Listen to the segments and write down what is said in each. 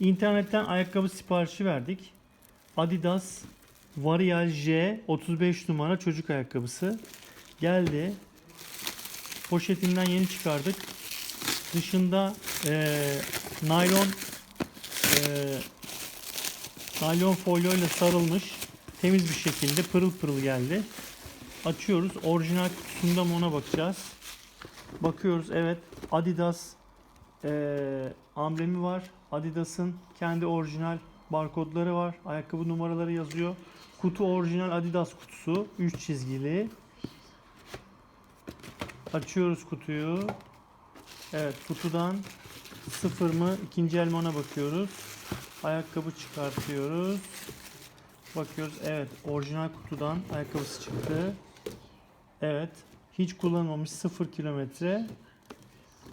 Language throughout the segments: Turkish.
İnternetten ayakkabı siparişi verdik. Adidas Varial J 35 numara çocuk ayakkabısı. Geldi. Poşetinden yeni çıkardık. Dışında eee naylon eee naylon folyoyla sarılmış. Temiz bir şekilde pırıl pırıl geldi. Açıyoruz. Orijinal kutusunda mı ona bakacağız. Bakıyoruz evet Adidas eee, amblemi var. Adidas'ın kendi orijinal barkodları var. Ayakkabı numaraları yazıyor. Kutu orijinal Adidas kutusu. 3 çizgili. Açıyoruz kutuyu. Evet kutudan sıfır mı ikinci elma ona bakıyoruz. Ayakkabı çıkartıyoruz. Bakıyoruz evet orijinal kutudan ayakkabısı çıktı. Evet hiç kullanılmamış 0 kilometre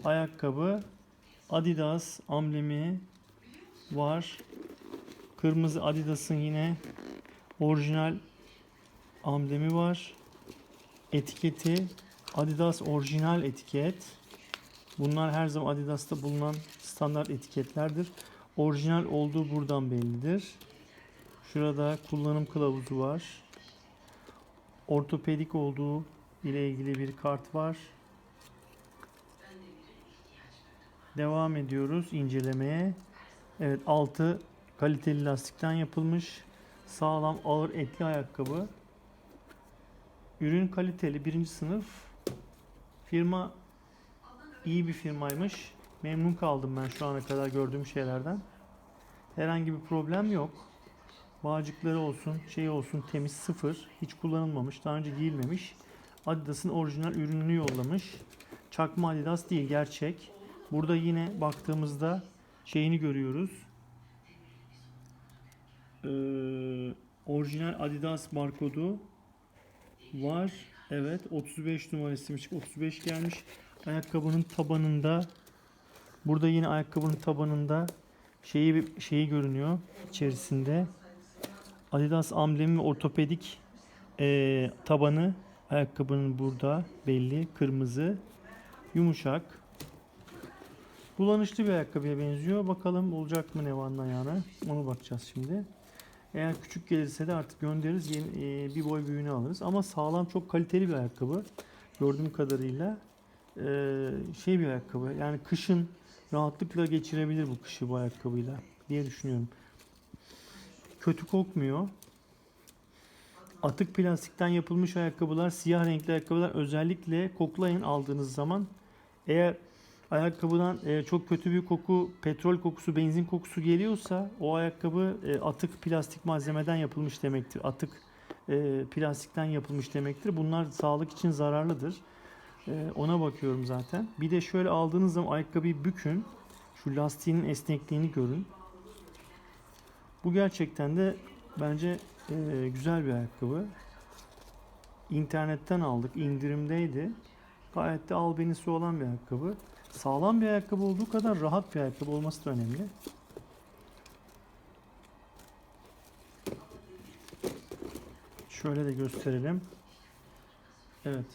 ayakkabı Adidas amblemi var. Kırmızı Adidas'ın yine orijinal amblemi var. Etiketi Adidas orijinal etiket. Bunlar her zaman Adidas'ta bulunan standart etiketlerdir. Orijinal olduğu buradan bellidir. Şurada kullanım kılavuzu var. Ortopedik olduğu ile ilgili bir kart var. Devam ediyoruz incelemeye. Evet altı kaliteli lastikten yapılmış. Sağlam ağır etli ayakkabı. Ürün kaliteli birinci sınıf. Firma iyi bir firmaymış. Memnun kaldım ben şu ana kadar gördüğüm şeylerden. Herhangi bir problem yok. Bağcıkları olsun, şey olsun temiz sıfır. Hiç kullanılmamış, daha önce giyilmemiş. Adidas'ın orijinal ürününü yollamış. Çakma Adidas değil, gerçek. Burada yine baktığımızda şeyini görüyoruz. Ee, orijinal Adidas barkodu var. Evet 35 numarasıymış. 35 gelmiş. Ayakkabının tabanında burada yine ayakkabının tabanında şeyi şeyi görünüyor içerisinde. Adidas amblemi ve ortopedik eee, tabanı ayakkabının burada belli kırmızı yumuşak kullanışlı bir ayakkabıya benziyor. Bakalım olacak mı Nevan'ın ayağına. Ona bakacağız şimdi. Eğer küçük gelirse de artık göndeririz. Yeni, eee, bir boy büyüğünü alırız. Ama sağlam çok kaliteli bir ayakkabı. Gördüğüm kadarıyla eee, şey bir ayakkabı. Yani kışın rahatlıkla geçirebilir bu kışı bu ayakkabıyla diye düşünüyorum. Kötü kokmuyor. Atık plastikten yapılmış ayakkabılar, siyah renkli ayakkabılar özellikle koklayın aldığınız zaman. Eğer ayakkabıdan e, çok kötü bir koku, petrol kokusu, benzin kokusu geliyorsa o ayakkabı e, atık plastik malzemeden yapılmış demektir. Atık e, plastikten yapılmış demektir. Bunlar sağlık için zararlıdır. E, ona bakıyorum zaten. Bir de şöyle aldığınız zaman ayakkabıyı bükün. Şu lastiğinin esnekliğini görün. Bu gerçekten de bence e, güzel bir ayakkabı. İnternetten aldık, indirimdeydi. Gayet de albenisi olan bir ayakkabı. Sağlam bir ayakkabı olduğu kadar rahat bir ayakkabı olması da önemli. Şöyle de gösterelim. Evet.